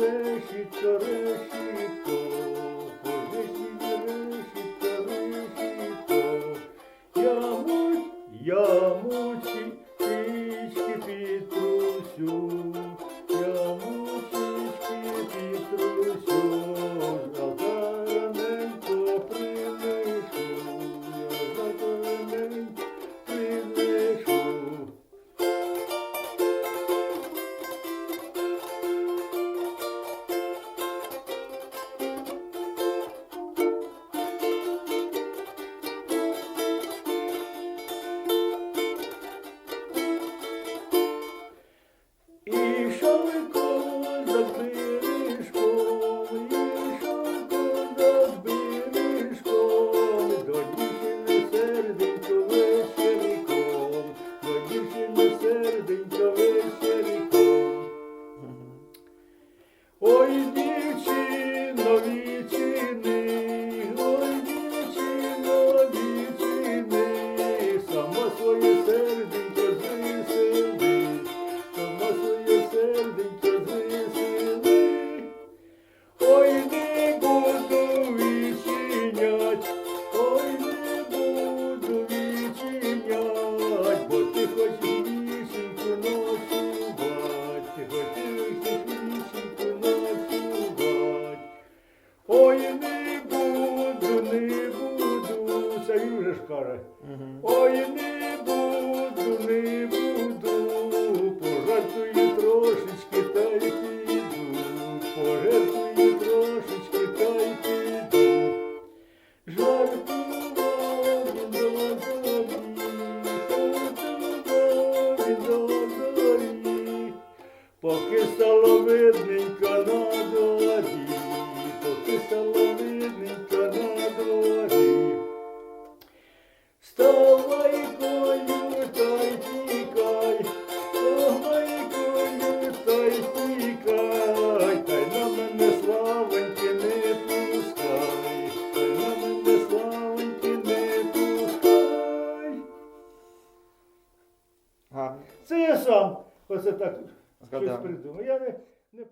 решітка, решітко, повишіть решітка, решітко, ямуть, ямуть, пічки підтрусю. före. Mm Це я сам оце так щось Згадав. придумав. Я не, не...